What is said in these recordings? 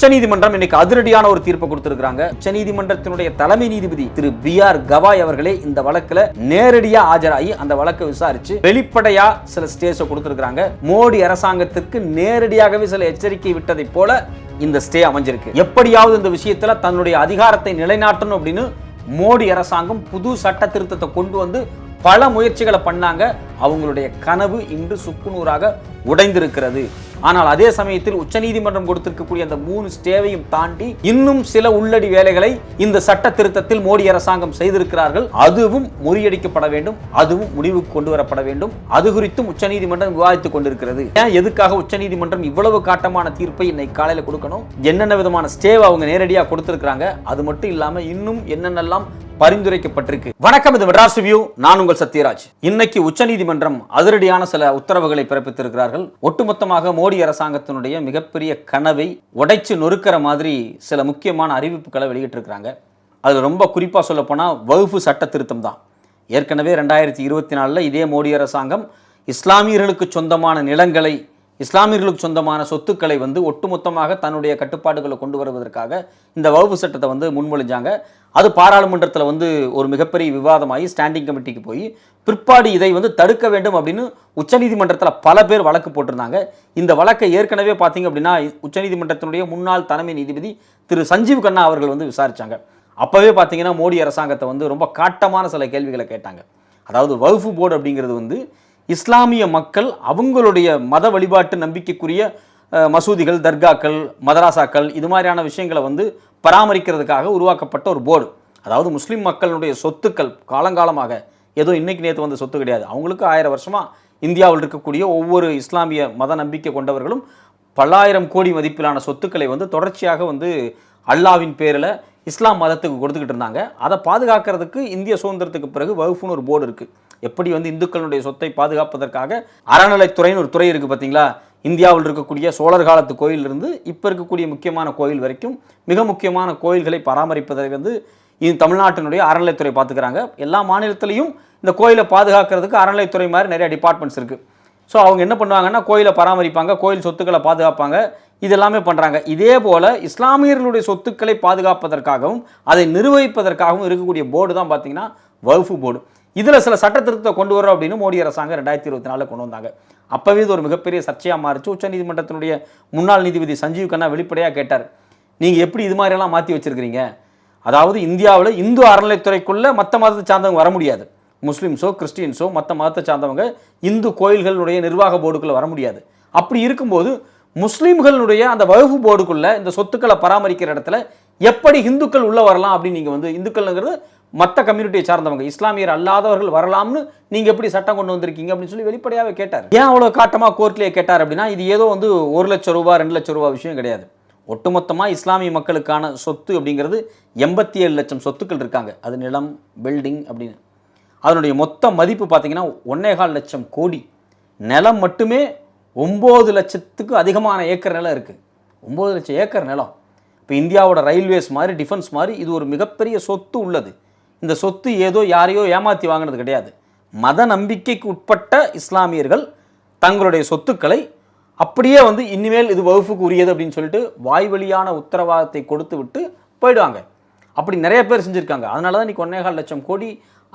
உச்சநீதிமன்றம் இன்னைக்கு அதிரடியான ஒரு தீர்ப்பு கொடுத்திருக்கிறாங்க. உச்சநீதிமன்றத்தினுடைய தலைமை நீதிபதி திரு பி ஆர் கவாய் அவர்களே இந்த வழக்குல நேரடியா ஆஜராகி அந்த வழக்கை விசாரிச்சு வெளிப்படையா சில ஸ்டேஸ் கொடுத்திருக்கிறாங்க. மோடி அரசாங்கத்திற்கு நேரடியாகவே சில எச்சரிக்கை விட்டதை போல இந்த ஸ்டே அமைஞ்சிருக்கு. எப்படியாவது இந்த விஷயத்துல தன்னுடைய அதிகாரத்தை நிலைநாட்டணும் அப்படின்னு மோடி அரசாங்கம் புது சட்ட திருத்தத்தை கொண்டு வந்து பல முயற்சிகளை பண்ணாங்க. அவங்களுடைய கனவு இன்று சுக்குநூறாக உடைந்திருக்கிறது. ஆனால் அதே சமயத்தில் உச்சநீதிமன்றம் கொடுத்திருக்கக்கூடிய அந்த மூணு ஸ்டேவையும் தாண்டி இன்னும் சில உள்ளடி வேலைகளை இந்த சட்ட திருத்தத்தில் மோடி அரசாங்கம் செய்திருக்கிறார்கள். அதுவும் முறியடிக்கப்பட வேண்டும். அதுவும் முடிவுக்கு கொண்டு வரப்பட வேண்டும். அது குறித்தும் உச்சநீதிமன்றம் விவாதித்துக் கொண்டிருக்கிறது. ஏன் எதுக்காக உச்சநீதிமன்றம் இவ்வளவு காட்டமான தீர்ப்பை இன்னைக்கு காலையில் கொடுக்கணும்? என்னென்ன விதமான ஸ்டேவை அவங்க நேரடியாக கொடுத்திருக்கிறாங்க? அது மட்டும் இல்லாமல் இன்னும் என்னென்னலாம் பரிந்துரைக்கப்பட்டிருக்கு. வணக்கம் இது மெட்ராஸ் வியூ நான் உங்கள் சத்யராஜ். இன்னைக்கு உச்சநீதிமன்றம் அதிரடியான சில உத்தரவுகளை பிறப்பித்திருக்கிறார்கள். ஒட்டுமொத்தமாக மோடி அரசாங்கத்தினுடைய மிகப்பெரிய கனவை உடைச்சு நொறுக்கிற மாதிரி சில முக்கியமான அறிவிப்புகளை வெளியிட்டிருக்கிறாங்க. அது ரொம்ப குறிப்பாக சொல்லப்போனால் வகுப்பு சட்ட திருத்தம் தான். ஏற்கனவே ரெண்டாயிரத்தி இருபத்தி நாலில் இதே மோடி அரசாங்கம் இஸ்லாமியர்களுக்கு சொந்தமான நிலங்களை இஸ்லாமியர்களுக்கு சொந்தமான சொத்துக்களை வந்து ஒட்டுமொத்தமாக தன்னுடைய கட்டுப்பாடுகளை கொண்டு வருவதற்காக இந்த வகுப்பு சட்டத்தை வந்து முன்மொழிஞ்சாங்க. அது பாராளுமன்றத்தில் வந்து ஒரு மிகப்பெரிய விவாதமாகி ஸ்டாண்டிங் கமிட்டிக்கு போய் பிற்பாடு இதை வந்து தடுக்க வேண்டும் அப்படின்னு உச்சநீதிமன்றத்தில் பல பேர் வழக்கு போட்டிருந்தாங்க. இந்த வழக்கை ஏற்கனவே பார்த்தீங்க அப்படின்னா உச்சநீதிமன்றத்தினுடைய முன்னாள் தலைமை நீதிபதி திரு சஞ்சீவ் கண்ணா அவர்கள் வந்து விசாரித்தாங்க அப்போவே பார்த்தீங்கன்னா மோடி அரசாங்கத்தை வந்து ரொம்ப காட்டமான சில கேள்விகளை கேட்டாங்க. அதாவது வகுப்பு போர்டு அப்படிங்கிறது வந்து இஸ்லாமிய மக்கள் அவங்களுடைய மத வழிபாட்டு நம்பிக்கைக்குரிய மசூதிகள் தர்காக்கள் மதராசாக்கள் இது மாதிரியான விஷயங்களை வந்து பராமரிக்கிறதுக்காக உருவாக்கப்பட்ட ஒரு போர்டு. அதாவது முஸ்லீம் மக்களுடைய சொத்துக்கள் காலங்காலமாக ஏதோ இன்னைக்கு நேற்று வந்த சொத்து கிடையாது. அவங்களுக்கு ஆயிரம் வருஷமாக இந்தியாவில் இருக்கக்கூடிய ஒவ்வொரு இஸ்லாமிய மத நம்பிக்கை கொண்டவர்களும் பல்லாயிரம் கோடி மதிப்பிலான சொத்துக்களை வந்து தொடர்ச்சியாக வந்து அல்லாவின் பேரில் இஸ்லாம் மதத்துக்கு கொடுத்துக்கிட்டு இருந்தாங்க. அதை பாதுகாக்கிறதுக்கு இந்திய சுதந்திரத்துக்கு பிறகு வகுப்புன்னு ஒரு போர்டு இருக்குது எப்படி வந்து இந்துக்களுடைய சொத்தை பாதுகாப்பதற்காக அறநிலைத்துறைன்னு ஒரு துறை இருக்குது பார்த்தீங்களா? இந்தியாவில் இருக்கக்கூடிய சோழர் காலத்து கோயிலிருந்து இப்போ இருக்கக்கூடிய முக்கியமான கோயில் வரைக்கும் மிக முக்கியமான கோயில்களை பராமரிப்பதை வந்து இது தமிழ்நாட்டினுடைய அறநிலைத்துறை பார்த்துக்கிறாங்க. எல்லா மாநிலத்திலையும் இந்த கோயிலை பாதுகாக்கிறதுக்கு அறநிலைத்துறை மாதிரி நிறைய டிபார்ட்மெண்ட்ஸ் இருக்குது ஸோ அவங்க என்ன பண்ணுவாங்கன்னா கோயிலை பராமரிப்பாங்க கோயில் சொத்துக்களை பாதுகாப்பாங்க. இதெல்லாமே பண்ணுறாங்க இதே போல் இஸ்லாமியர்களுடைய சொத்துக்களை பாதுகாப்பதற்காகவும் அதை நிர்வகிப்பதற்காகவும் இருக்கக்கூடிய போர்டு தான் பார்த்தீங்கன்னா வகுப்பு போர்டு. இதில் சில சட்ட கொண்டு வரோம் அப்படின்னு மோடி அரசாங்கம் ரெண்டாயிரத்தி இருபத்தி நாலில் கொண்டு வந்தாங்க. அப்போவே இது ஒரு மிகப்பெரிய சர்ச்சையாக மாறிச்சு. உச்சநீதிமன்றத்தினுடைய முன்னாள் நீதிபதி சஞ்சீவ் கண்ணா வெளிப்படையாக கேட்டார். நீங்கள் எப்படி இது மாதிரியெல்லாம் மாற்றி வச்சிருக்கிறீங்க? அதாவது இந்தியாவில் இந்து அறநிலைத்துறைக்குள்ளே மற்ற மதத்தை சார்ந்தவங்க வர முடியாது. முஸ்லீம்ஸோ கிறிஸ்டின்ஸோ மற்ற மதத்தை சார்ந்தவங்க இந்து கோயில்களுடைய நிர்வாக போர்டுக்குள்ளே வர முடியாது. அப்படி இருக்கும்போது முஸ்லீம்களுடைய அந்த வகுப்பு போர்டுக்குள்ள இந்த சொத்துக்களை பராமரிக்கிற இடத்துல எப்படி இந்துக்கள் உள்ள வரலாம் அப்படின்னு நீங்கள் வந்து இந்துக்கள்ங்கிறது மற்ற கம்யூனிட்டியை சார்ந்தவங்க இஸ்லாமியர் அல்லாதவர்கள் வரலாம்னு நீங்க எப்படி சட்டம் கொண்டு வந்திருக்கீங்க அப்படின்னு சொல்லி வெளிப்படையாகவே கேட்டார். ஏன் அவ்வளவு காட்டமா கோர்ட்லேயே கேட்டார் அப்படின்னா இது ஏதோ வந்து ஒரு லட்ச ரூபா ரெண்டு லட்சம் ரூபா விஷயம் கிடையாது. ஒட்டுமொத்தமா இஸ்லாமிய மக்களுக்கான சொத்து அப்படிங்கிறது எண்பத்தி ஏழு லட்சம் சொத்துக்கள் இருக்காங்க. அது நிலம் பில்டிங் அப்படின்னு. அதனுடைய மொத்த மதிப்பு பார்த்தீங்கன்னா ஒன்னேகால் லட்சம் கோடி. நிலம் மட்டுமே ஒம்பது லட்சத்துக்கு அதிகமான ஏக்கர் நிலம் இருக்குது ஒம்பது லட்சம் ஏக்கர் நிலம். இப்போ இந்தியாவோட ரயில்வேஸ் மாதிரி டிஃபென்ஸ் மாதிரி இது ஒரு மிகப்பெரிய சொத்து உள்ளது. இந்த சொத்து ஏதோ யாரையோ ஏமாற்றி வாங்கினது கிடையாது. மத நம்பிக்கைக்கு உட்பட்ட இஸ்லாமியர்கள் தங்களுடைய சொத்துக்களை அப்படியே வந்து இனிமேல் இது வகுப்புக்கு உரியது அப்படின்னு சொல்லிட்டு வாய்வழியான உத்தரவாதத்தை கொடுத்து விட்டு போயிடுவாங்க. அப்படி நிறைய பேர் செஞ்சுருக்காங்க. அதனால தான் இன்றைக்கி ஒன்னேகால் லட்சம் கோடி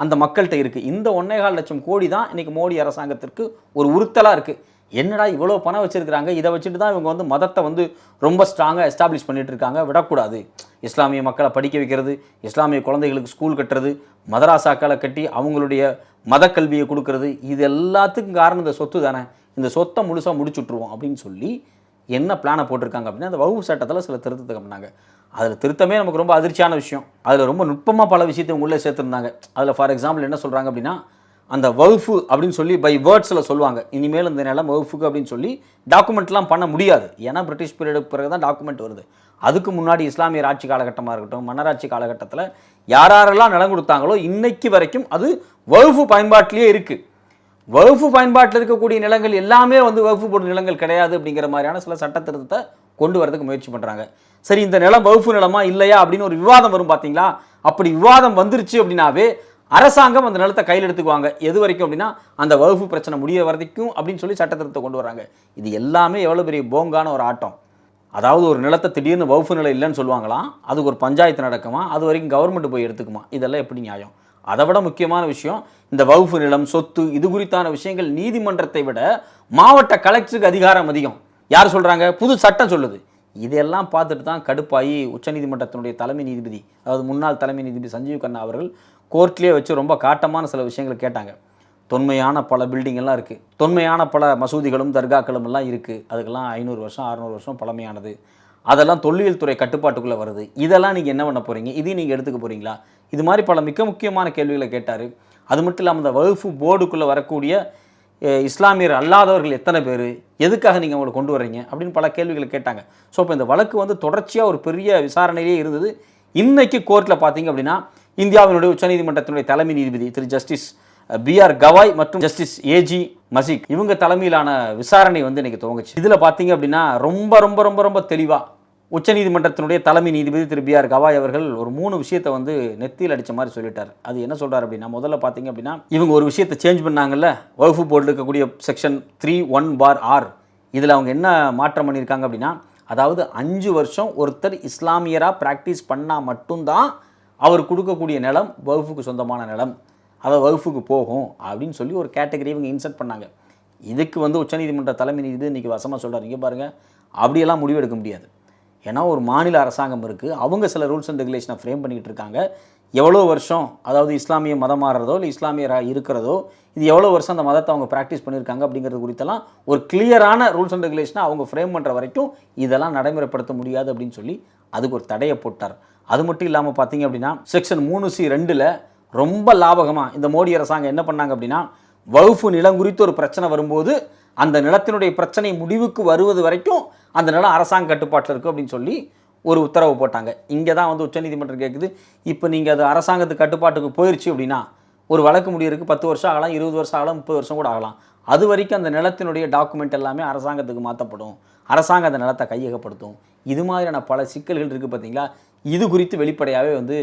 அந்த மக்கள்கிட்ட இருக்குது இந்த ஒன்றேகால் லட்சம் கோடி தான் இன்றைக்கி மோடி அரசாங்கத்திற்கு ஒரு உறுத்தலாக இருக்குது என்னடா இவ்வளோ பணம் வச்சுருக்கிறாங்க? இதை வச்சுட்டு தான் இவங்க வந்து மதத்தை வந்து ரொம்ப ஸ்ட்ராங்காக எஸ்டாப்ளிஷ் பண்ணிட்டு இருக்காங்க விடக்கூடாது. இஸ்லாமிய மக்களை படிக்க வைக்கிறது இஸ்லாமிய குழந்தைகளுக்கு ஸ்கூல் கட்டுறது மதராசாக்களை கட்டி அவங்களுடைய மதக்கல்வியை கொடுக்கறது இது எல்லாத்துக்கும் காரணம் இந்த சொத்து தானே. இந்த சொத்தை முழுசாக முடிச்சுட்ருவோம் அப்படின்னு சொல்லி என்ன பிளானை போட்டிருக்காங்க அப்படின்னா அந்த வகுப்பு சட்டத்தில் சில திருத்தத்தை பண்ணாங்க அதில் திருத்தமே நமக்கு ரொம்ப அதிர்ச்சியான விஷயம். அதில் ரொம்ப நுட்பமாக பல விஷயத்தை உங்களே உள்ளே சேர்த்துருந்தாங்க. அதில் ஃபார் எக்ஸாம்பிள் என்ன சொல்கிறாங்க அப்படின்னா அந்த வகுப்பு அப்படின்னு சொல்லி பை வேர்ட்ஸில் சொல்லுவாங்க. இனிமேல் இந்த நிலம் வகுப்புக்கு அப்படின்னு சொல்லி டாக்குமெண்ட்லாம் பண்ண முடியாது. ஏன்னா பிரிட்டிஷ் பீரியடுக்கு பிறகு தான் டாக்குமெண்ட் வருது. அதுக்கு முன்னாடி இஸ்லாமியர் ஆட்சி காலகட்டமாக இருக்கட்டும் மன்னராட்சி காலகட்டத்தில் யார் யாரெல்லாம் நிலம் கொடுத்தாங்களோ இன்னைக்கு வரைக்கும் அது வகுப்பு பயன்பாட்டிலேயே இருக்குது வகுப்பு பயன்பாட்டில் இருக்கக்கூடிய நிலங்கள் எல்லாமே வந்து வகுப்பு போடும் நிலங்கள் கிடையாது அப்படிங்கிற மாதிரியான சில சட்ட திருத்தத்தை கொண்டு வரதுக்கு முயற்சி பண்ணுறாங்க சரி இந்த நிலம் வகுப்பு நிலமா இல்லையா அப்படின்னு ஒரு விவாதம் வரும் பார்த்தீங்களா அப்படி விவாதம் வந்துருச்சு அப்படின்னாவே அரசாங்கம் அந்த நிலத்தை கையில் எடுத்துக்குவாங்க. எது வரைக்கும் அப்படின்னா அந்த வகுப்பு பிரச்சனை முடிய வரைக்கும் அப்படின்னு சொல்லி சட்டத்திருத்தத்தை கொண்டு வராங்க இது எல்லாமே எவ்வளோ பெரிய போங்கான ஒரு ஆட்டம். அதாவது ஒரு நிலத்தை திடீர்னு வகுப்பு நிலை இல்லைன்னு சொல்லுவாங்களாம் அதுக்கு ஒரு பஞ்சாயத்து நடக்குமா அது வரைக்கும் கவர்மெண்ட் போய் எடுத்துக்குமா இதெல்லாம் எப்படி நியாயம்? அதை விட முக்கியமான விஷயம் இந்த வகுப்பு நிலம் சொத்து இது குறித்தான விஷயங்கள் நீதிமன்றத்தை விட மாவட்ட கலெக்டருக்கு அதிகாரம் அதிகம். யார் சொல்கிறாங்க புது சட்டம் சொல்லுது. இதெல்லாம் பார்த்துட்டு தான் கடுப்பாகி உச்சநீதிமன்றத்தினுடைய தலைமை நீதிபதி அதாவது முன்னாள் தலைமை நீதிபதி சஞ்சீவ் கண்ணா அவர்கள் கோர்ட்லேயே வச்சு ரொம்ப காட்டமான சில விஷயங்கள் கேட்டாங்க. தொன்மையான பல பில்டிங்கெல்லாம் இருக்குது தொன்மையான பல மசூதிகளும் தர்காக்களும் எல்லாம் இருக்குது அதுக்கெல்லாம் ஐநூறு வருஷம் அறநூறு வருஷம் பழமையானது. அதெல்லாம் தொல்லியல் துறை கட்டுப்பாட்டுக்குள்ளே வருது. இதெல்லாம் நீங்கள் என்ன பண்ண போகிறீங்க இதையும் நீங்கள் எடுத்துக்க போகிறீங்களா இது மாதிரி பல மிக முக்கியமான கேள்விகளை கேட்டார். அது மட்டும் இல்லாமல் இந்த வகுப்பு போர்டுக்குள்ளே வரக்கூடிய இஸ்லாமியர் அல்லாதவர்கள் எத்தனை பேர்? எதுக்காக நீங்கள் அவங்களை கொண்டு வர்றீங்க? அப்படின்னு பல கேள்விகளை கேட்டாங்க. ஸோ இப்போ இந்த வழக்கு வந்து தொடர்ச்சியாக ஒரு பெரிய விசாரணையிலே இருந்தது. இன்றைக்கி கோர்ட்டில் பார்த்தீங்க அப்படின்னா இந்தியாவினுடைய உச்சநீதிமன்றத்தினுடைய தலைமை நீதிபதி திரு ஜஸ்டிஸ் பிஆர் கவாய் மற்றும் ஜஸ்டிஸ் ஏஜி மசிக் இவங்க தலைமையிலான விசாரணை வந்து இன்னைக்கு துவங்குச்சு. இதில் பார்த்தீங்க அப்படின்னா ரொம்ப ரொம்ப ரொம்ப ரொம்ப தெளிவாக உச்சநீதிமன்றத்தினுடைய தலைமை நீதிபதி திரு பிஆர் கவாய் அவர்கள் ஒரு மூணு விஷயத்தை வந்து நெத்தியில் அடித்த மாதிரி சொல்லிட்டார். அது என்ன சொல்கிறார் அப்படின்னா முதல்ல பார்த்தீங்க அப்படின்னா இவங்க ஒரு விஷயத்தை சேஞ்ச் பண்ணாங்கல்ல வகுப்பு போர்டில் இருக்கக்கூடிய section three one for R இதில் அவங்க என்ன மாற்றம் பண்ணியிருக்காங்க அப்படின்னா அதாவது அஞ்சு வருஷம் ஒருத்தர் இஸ்லாமியராக ப்ராக்டிஸ் பண்ணால் மட்டும்தான் அவர் கொடுக்கக்கூடிய நிலம் வகுப்புக்கு சொந்தமான நிலம். அதை வகுப்புக்கு போகும் அப்படின்னு சொல்லி ஒரு கேட்டகரி இவங்க இன்சர்ட் பண்ணாங்க. இதுக்கு வந்து உச்சநீதிமன்ற தலைமை நீதிபதி இன்றைக்கி வசமாக சொல்கிறார் இங்கே பாருங்கள் அப்படியெல்லாம் முடிவு எடுக்க முடியாது. ஏன்னா ஒரு மாநில அரசாங்கம் இருக்குது அவங்க சில ரூல்ஸ் அண்ட் ரெகுலேஷனை ஃப்ரேம் பண்ணிக்கிட்டு இருக்காங்க. எவ்வளோ வருஷம் அதாவது இஸ்லாமிய மதம் மாறுறதோ இல்லை இஸ்லாமியராக இருக்கிறதோ இது எவ்வளோ வருஷம் அந்த மதத்தை அவங்க ப்ராக்டிஸ் பண்ணியிருக்காங்க அப்படிங்கிறது குறித்தெல்லாம் ஒரு கிளியரான ரூல்ஸ் அண்ட் ரெகுலேஷனை அவங்க ஃப்ரேம் பண்ணுற வரைக்கும் இதெல்லாம் நடைமுறைப்படுத்த முடியாது அப்படின்னு சொல்லி அதுக்கு ஒரு தடையை போட்டார். அது மட்டும் இல்லாமல் பார்த்தீங்க அப்படின்னா செக்ஷன் மூணு சி ரெண்டில் ரொம்ப லாபகமாக இந்த மோடி அரசாங்கம் என்ன பண்ணாங்க அப்படின்னா வகுப்பு நிலம் குறித்து ஒரு பிரச்சனை வரும்போது அந்த நிலத்தினுடைய பிரச்சனை முடிவுக்கு வருவது வரைக்கும் அந்த நிலம் அரசாங்க கட்டுப்பாட்டில் இருக்கும் அப்படின்னு சொல்லி ஒரு உத்தரவு போட்டாங்க. இங்கே தான் வந்து உச்சநீதிமன்றம் கேட்குது இப்போ நீங்கள் அது அரசாங்கத்து கட்டுப்பாட்டுக்கு போயிடுச்சு அப்படின்னா ஒரு வழக்கு முடியறதுக்கு பத்து வருஷம் ஆகலாம் இருபது வருஷம் ஆகலாம் முப்பது வருஷம் கூட ஆகலாம். அது வரைக்கும் அந்த நிலத்தினுடைய டாக்குமெண்ட் எல்லாமே அரசாங்கத்துக்கு மாற்றப்படும் அரசாங்கம் அந்த நிலத்தை கையகப்படுத்தும். இது மாதிரியான பல சிக்கல்கள் இருக்குது பார்த்தீங்களா இது குறித்து வெளிப்படையாகவே வந்து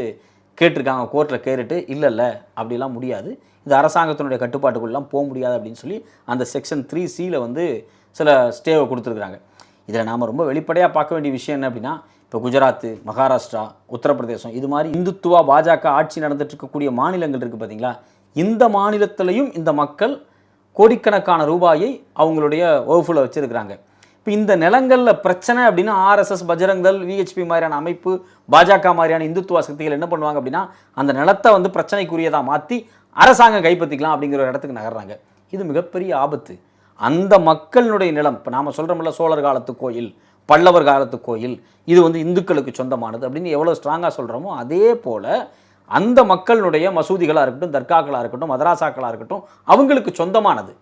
கேட்டிருக்காங்க கோர்ட்டில் கேட்டுட்டு இல்லை இல்லை அப்படிலாம் முடியாது. இது அரசாங்கத்தினுடைய கட்டுப்பாட்டுக்குள்ளலாம் போக முடியாது அப்படின்னு சொல்லி அந்த செக்ஷன் த்ரீ சியில் வந்து சில ஸ்டேவை கொடுத்துருக்குறாங்க. இதில் நாம் ரொம்ப வெளிப்படையாக பார்க்க வேண்டிய விஷயம் என்ன அப்படின்னா இப்போ குஜராத்து மகாராஷ்டிரா உத்தரப்பிரதேசம் இது மாதிரி இந்துத்துவா பாஜக ஆட்சி நடந்துட்டு இருக்கக்கூடிய மாநிலங்கள் இருக்குது பார்த்தீங்களா? இந்த மாநிலத்திலையும் இந்த மக்கள் கோடிக்கணக்கான ரூபாயை அவங்களுடைய வகுப்பில் வச்சுருக்கிறாங்க. இப்போ இந்த நிலங்களில் பிரச்சனை அப்படின்னா ஆர்எஸ்எஸ் பஜரங்கல் விஹெச்பி மாதிரியான அமைப்பு பாஜக மாதிரியான இந்துத்துவா சக்திகள் என்ன பண்ணுவாங்க அப்படின்னா அந்த நிலத்தை வந்து பிரச்சனைக்குரியதாக மாற்றி அரசாங்கம் கைப்பற்றிக்கலாம் அப்படிங்கிற ஒரு இடத்துக்கு நகர்றாங்க. இது மிகப்பெரிய ஆபத்து. அந்த மக்களினுடைய நிலம் இப்போ நாம் சொல்கிறோம்ல சோழர் காலத்து கோயில் பல்லவர் காலத்து கோயில் இது வந்து இந்துக்களுக்கு சொந்தமானது அப்படின்னு எவ்வளோ ஸ்ட்ராங்காக சொல்கிறோமோ அதே போல் அந்த மக்களுடைய மசூதிகளாக இருக்கட்டும் தர்காக்களாக இருக்கட்டும் மதராசாக்களாக இருக்கட்டும் அவங்களுக்கு சொந்தமானது.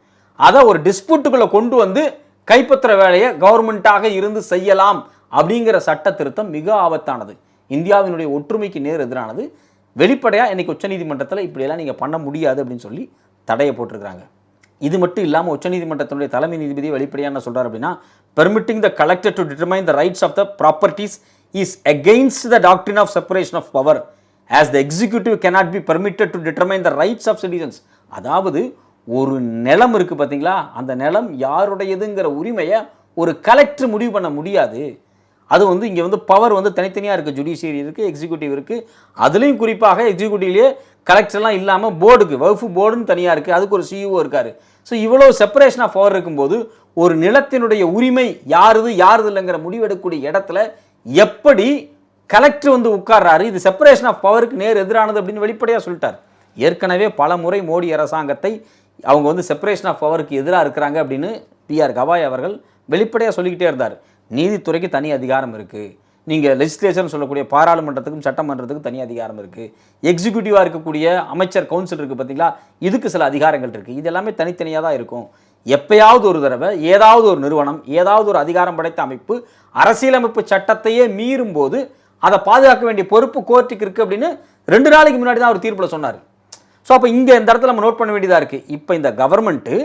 அதை ஒரு டிஸ்பியூட்டுக்குள்ளே கொண்டு வந்து கைப்பற்றுற வேலையை கவர்மெண்ட்டாக இருந்து செய்யலாம் அப்படிங்கிற சட்ட திருத்தம் மிக ஆபத்தானது. இந்தியாவினுடைய ஒற்றுமைக்கு நேர் எதிரானது. வெளிப்படையாக இன்றைக்கி உச்சநீதிமன்றத்தில் இப்படியெல்லாம் நீங்கள் பண்ண முடியாது அப்படின்னு சொல்லி தடையை போட்டிருக்கிறாங்க. இது மட்டும் இல்லாமல் உச்சநீதிமன்றத்தினுடைய தலைமை நீதிபதி வெளிப்படையாக என்ன அப்படின்னா permitting the collector to determine the rights of the properties is against the டாக்டரின் of separation of power as the executive cannot be permitted to determine the rights of citizens அதாவது ஒரு நிலம் இருக்குது பார்த்தீங்களா அந்த நிலம் யாருடையதுங்கிற உரிமையை ஒரு கலெக்டர் முடிவு பண்ண முடியாது. அது வந்து இங்கே வந்து பவர் வந்து தனித்தனியாக இருக்குது ஜுடிஷியரி இருக்குது எக்ஸிக்யூட்டிவ் இருக்குது அதுலேயும் குறிப்பாக எக்ஸிக்யூட்டிவ்லேயே கலெக்டர்லாம் இல்லாமல் போர்டுக்கு வகுப்பு போர்டுன்னு தனியாக இருக்குது அதுக்கு ஒரு சிஇஓ இருக்கார். ஸோ இவ்வளோ செப்பரேஷன் ஆஃப் பவர் இருக்கும்போது ஒரு நிலத்தினுடைய உரிமை யாருது யாருது இல்லைங்கிற முடிவெடுக்கக்கூடிய இடத்துல எப்படி கலெக்டர் வந்து உட்கார்றாரு? இது செப்பரேஷன் ஆஃப் பவருக்கு நேர் எதிரானது அப்படின்னு வெளிப்படையாக சொல்லிட்டார். ஏற்கனவே பல முறை மோடி அரசாங்கத்தை அவங்க வந்து செப்பரேஷன் ஆஃப் பவருக்கு எதிராக இருக்கிறாங்க அப்படின்னு பிஆர் கவாய் அவர்கள் வெளிப்படையாக சொல்லிக்கிட்டே இருந்தார். நீதித்துறைக்கு தனி அதிகாரம் இருக்குது நீங்கள் லெஜிஸ்லேச்சர்னு சொல்லக்கூடிய பாராளுமன்றத்துக்கும் சட்டமன்றத்துக்கும் தனி அதிகாரம் இருக்குது எக்ஸிக்யூட்டிவாக இருக்கக்கூடிய அமைச்சர் கவுன்சில் இருக்குது பார்த்தீங்களா இதுக்கு சில அதிகாரங்கள் இருக்குது இது எல்லாமே தனித்தனியாக தான் இருக்கும். எப்பயாவது ஒரு தடவை ஏதாவது ஒரு நிறுவனம் ஏதாவது ஒரு அதிகாரம் படைத்த அமைப்பு அரசியலமைப்பு சட்டத்தையே மீறும் போது அதை பாதுகாக்க வேண்டிய பொறுப்பு கோர்ட்டுக்கு இருக்குது அப்படின்னு ரெண்டு நாளைக்கு முன்னாடி தான் அவர் தீர்ப்பில் சொன்னார். ஸோ அப்போ இங்கே இந்த இடத்துல நம்ம நோட் பண்ண வேண்டியதாக இருக்குது இப்போ இந்த கவர்மெண்ட்டு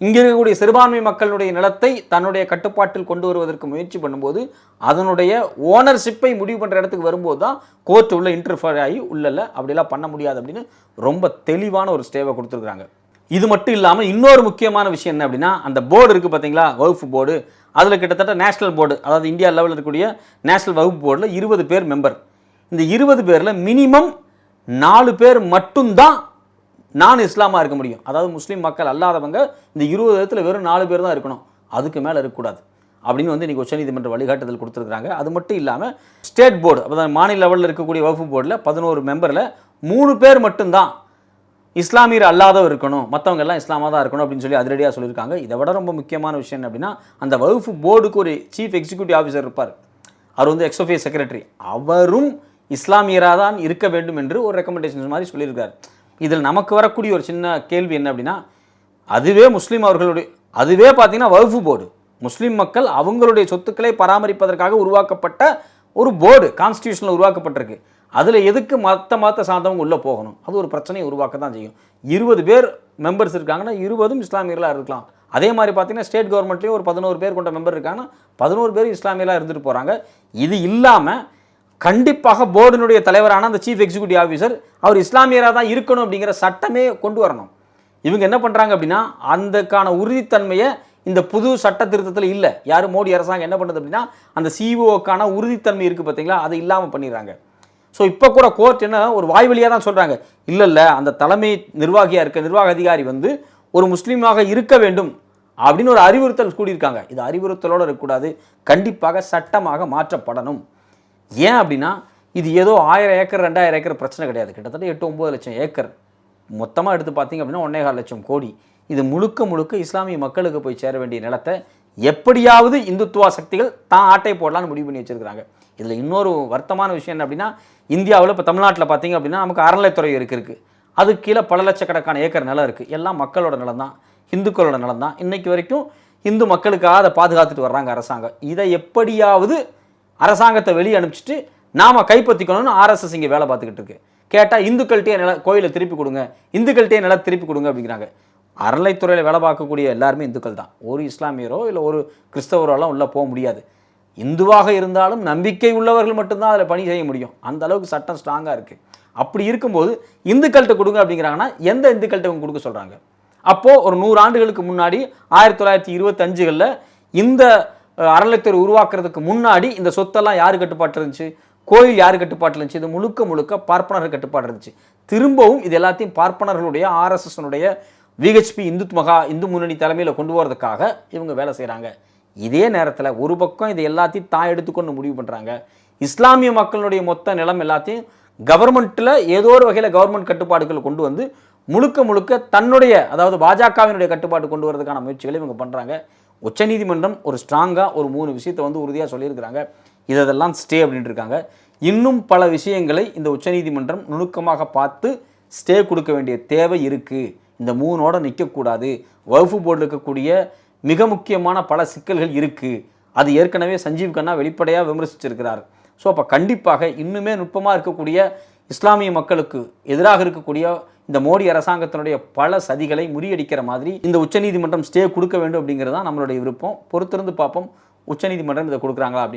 இங்கே இருக்கக்கூடிய சிறுபான்மை மக்களுடைய நிலத்தை தன்னுடைய கட்டுப்பாட்டில் கொண்டு வருவதற்கு முயற்சி பண்ணும்போது அதனுடைய ஓனர்ஷிப்பை முடிவு பண்ணுற இடத்துக்கு வரும்போது தான் கோர்ட் உள்ள இன்டர்ஃபர் ஆகி உள்ளல அப்படிலாம் பண்ண முடியாது அப்படின்னு ரொம்ப தெளிவான ஒரு ஸ்டேவை கொடுத்துருக்குறாங்க. இது மட்டும் இல்லாமல் இன்னொரு முக்கியமான விஷயம் என்ன அப்படின்னா அந்த போர்டு இருக்குது பார்த்தீங்களா வகுப்பு போர்டு அதில் கிட்டத்தட்ட நேஷனல் போர்டு அதாவது இந்தியா லெவலில் இருக்கக்கூடிய நேஷனல் வகுப்பு போர்டில் இருபது பேர் மெம்பர் இந்த இருபது பேரில் மினிமம் நாலு பேர் மட்டும்தான் நான் இஸ்லாமாக இருக்க முடியும். அதாவது முஸ்லீம் மக்கள் அல்லாதவங்க இந்த இருபது இடத்துல வெறும் நாலு பேர் தான் இருக்கணும். அதுக்கு மேலே இருக்கக்கூடாது அப்படின்னு வந்து இன்றைக்கி உச்சநீதிமன்ற வழிகாட்டுதல் கொடுத்துருக்காங்க அது மட்டும் இல்லாமல் ஸ்டேட் போர்டு அதாவது மாநில லெவலில் இருக்கக்கூடிய வகுப்பு போர்டில் பதினோரு மெம்பரில் மூணு பேர் மட்டும்தான் இஸ்லாமியர் அல்லாதவர் இருக்கணும். மற்றவங்க எல்லாம் இஸ்லாமாக தான் இருக்கணும் அப்படின்னு சொல்லி அதிரடியாக சொல்லியிருக்காங்க. இதை விட ரொம்ப முக்கியமான விஷயம் அப்படின்னா அந்த வகுப்பு போர்டுக்கு ஒரு சீஃப் எக்ஸிக்யூட்டிவ் ஆஃபீஸர் இருப்பார். அவர் வந்து எக்ஸோஃபியஸ் செக்ரட்டரி அவரும் இஸ்லாமியராக தான் இருக்க வேண்டும் என்று ஒரு ரெக்கமெண்டேஷன் மாதிரி சொல்லியிருக்காரு. இதில் நமக்கு வரக்கூடிய ஒரு சின்ன கேள்வி என்ன அப்படின்னா அதுவே முஸ்லீம் அவர்களுடைய அதுவே பார்த்தீங்கன்னா வகுப்பு போர்டு. முஸ்லீம் மக்கள் அவங்களுடைய சொத்துக்களை பராமரிப்பதற்காக உருவாக்கப்பட்ட ஒரு போர்டு கான்ஸ்டியூஷனில் உருவாக்கப்பட்டிருக்கு. அதில் எதுக்கு மற்ற மற்ற சார்ந்தவங்க உள்ளே போகணும்? அது ஒரு பிரச்சனையை உருவாக்க தான் செய்யும். இருபது பேர் மெம்பர்ஸ் இருக்காங்கன்னா இருபதும் இஸ்லாமியர்களாக இருக்கலாம். அதே மாதிரி பார்த்தீங்கன்னா ஸ்டேட் கவர்மெண்ட்லேயும் ஒரு பதினோரு பேர் கொண்ட மெம்பர் இருக்காங்கன்னா பதினோரு பேர் இஸ்லாமியர்களாக இருந்துட்டு போகிறாங்க இது இல்லாமல் கண்டிப்பாக போர்டினுடைய தலைவரான அந்த சீஃப் எக்ஸிக்யூட்டிவ் ஆஃபீஸர் அவர் இஸ்லாமியராக தான் இருக்கணும் அப்படிங்கிற சட்டமே கொண்டு வரணும். இவங்க என்ன பண்ணுறாங்க அப்படின்னா அந்தக்கான உறுதித்தன்மையை இந்த புது சட்ட திருத்தத்தில் இல்லை. யார்? மோடி அரசாங்கம் என்ன பண்ணுது அப்படின்னா அந்த சிஓக்கான உறுதித்தன்மை இருக்குது பார்த்தீங்களா அதை இல்லாமல் பண்ணிடுறாங்க. ஸோ இப்போ கூட கோர்ட் என்ன ஒரு வாய்வழியாக தான் சொல்கிறாங்க இல்லை இல்லை அந்த தலைமை நிர்வாகியாக இருக்க நிர்வாக அதிகாரி வந்து ஒரு முஸ்லீமாக இருக்க வேண்டும் அப்படின்னு ஒரு அறிவுறுத்தல் கூடியிருக்காங்க. இது அறிவுறுத்தலோடு இருக்கக்கூடாது. கண்டிப்பாக சட்டமாக மாற்றப்படணும். ஏன் அப்படின்னா இது ஏதோ ஆயிரம் ஏக்கர் ரெண்டாயிரம் ஏக்கர் பிரச்சனை கிடையாது. கிட்டத்தட்ட எட்டு ஒம்பது லட்சம் ஏக்கர். மொத்தமாக எடுத்து பார்த்தீங்க அப்படின்னா ஒன்னேகால் லட்சம் கோடி. இது முழுக்க முழுக்க இஸ்லாமிய மக்களுக்கு போய் சேர வேண்டிய நிலத்தை எப்படியாவது இந்துத்துவா சக்திகள் தான் ஆட்டை போடலான்னு முடிவு பண்ணி வச்சிருக்காங்க இதில் இன்னொரு வருத்தமான விஷயம் என்ன அப்படின்னா இந்தியாவில் இப்போ தமிழ்நாட்டில் பார்த்தீங்க அப்படின்னா நமக்கு அறநிலைத்துறை இருக்குது அதுக்கு கீழே பல லட்சக்கணக்கான ஏக்கர் நிலம் இருக்குது எல்லாம் மக்களோட நிலம் தான். இந்துக்களோட நிலம் தான். இன்றைக்கு வரைக்கும் இந்து மக்களுக்காக அதை பாதுகாத்துட்டு வர்றாங்க அரசாங்கம். இதை எப்படியாவது அரசாங்கத்தை வெளியே அனுப்பிச்சிட்டு நாம் கைப்பற்றிக்கணும்னு ஆர்எஸ்எஸ் இங்கே வேலை பார்த்துக்கிட்டு இருக்கு. கேட்டால் இந்துக்கள்கிட்டயே நில கோயிலை திருப்பி கொடுங்க இந்துக்கள்கிட்டே நில திருப்பி கொடுங்க அப்படிங்கிறாங்க. அறநிலைத்துறையில் வேலை பார்க்கக்கூடிய எல்லாருமே இந்துக்கள் தான். ஒரு இஸ்லாமியரோ இல்லை ஒரு கிறிஸ்தவரோலாம் உள்ளே போக முடியாது. இந்துவாக இருந்தாலும் நம்பிக்கை உள்ளவர்கள் மட்டும்தான் அதில் பணி செய்ய முடியும். அந்த அளவுக்கு சட்டம் ஸ்ட்ராங்காக இருக்குது அப்படி இருக்கும்போது இந்துக்கள்கிட்ட கொடுங்க அப்படிங்கிறாங்கன்னா எந்த இந்துக்கள்கிட்ட அவங்க கொடுக்க சொல்கிறாங்க அப்போது ஒரு நூறு ஆண்டுகளுக்கு முன்னாடி ஆயிரத்தி தொள்ளாயிரத்தி இருபத்தஞ்சுகளில் இந்த அறநிலைத்துறை உருவாக்குறதுக்கு முன்னாடி இந்த சொத்தெல்லாம் யார் கட்டுப்பாட்டில் இருந்துச்சு? கோயில் யார் கட்டுப்பாட்டில் இருந்துச்சு? இது முழுக்க முழுக்க பார்ப்பனர்கள் கட்டுப்பாடு இருந்துச்சு. திரும்பவும் இது எல்லாத்தையும் பார்ப்பனர்களுடைய ஆர்எஸ்எஸ்னுடைய விஹெச்பி இந்து மகா இந்து முன்னணி தலைமையில் கொண்டு போகிறதுக்காக இவங்க வேலை செய்கிறாங்க இதே நேரத்தில் ஒரு பக்கம் இதை எல்லாத்தையும் தான் எடுத்துக்கொண்டு முடிவு பண்ணுறாங்க இஸ்லாமிய மக்களுடைய மொத்த நிலம் எல்லாத்தையும் கவர்மெண்ட்டில் ஏதோ ஒரு வகையில் கவர்மெண்ட் கட்டுப்பாடுகள் கொண்டு வந்து முழுக்க முழுக்க தன்னுடைய அதாவது பாஜகவினுடைய கட்டுப்பாடு கொண்டு வரதுக்கான முயற்சிகளை இவங்க பண்ணுறாங்க உச்சநீதிமன்றம் ஒரு ஸ்ட்ராங்காக ஒரு மூணு விஷயத்தை வந்து உறுதியாக சொல்லியிருக்கிறாங்க. இதெல்லாம் ஸ்டே அப்படின்ட்டு இருக்காங்க. இன்னும் பல விஷயங்களை இந்த உச்சநீதிமன்றம் நுணுக்கமாக பார்த்து ஸ்டே கொடுக்க வேண்டிய தேவை இருக்குது இந்த மூணோட நிற்கக்கூடாது வகுப்பு போர்டில் இருக்கக்கூடிய மிக முக்கியமான பல சிக்கல்கள் இருக்குது அது ஏற்கனவே சஞ்சீவ் கண்ணா வெளிப்படையாக விமர்சிச்சிருக்கிறார். ஸோ அப்போ கண்டிப்பாக இன்னுமே நுட்பமாக இருக்கக்கூடிய இஸ்லாமிய மக்களுக்கு எதிராக இருக்கக்கூடிய இந்த மோடி அரசாங்கத்தினுடைய பல சதிகளை முறியடிக்கிற மாதிரி இந்த உச்சநீதிமன்றம் ஸ்டே கொடுக்க வேண்டும் அப்படிங்கிறது தான் நம்மளுடைய விருப்பம். பொறுத்திருந்து பார்ப்போம். உச்சநீதிமன்றம் இதை கொடுக்குறாங்களா அப்படின்னு.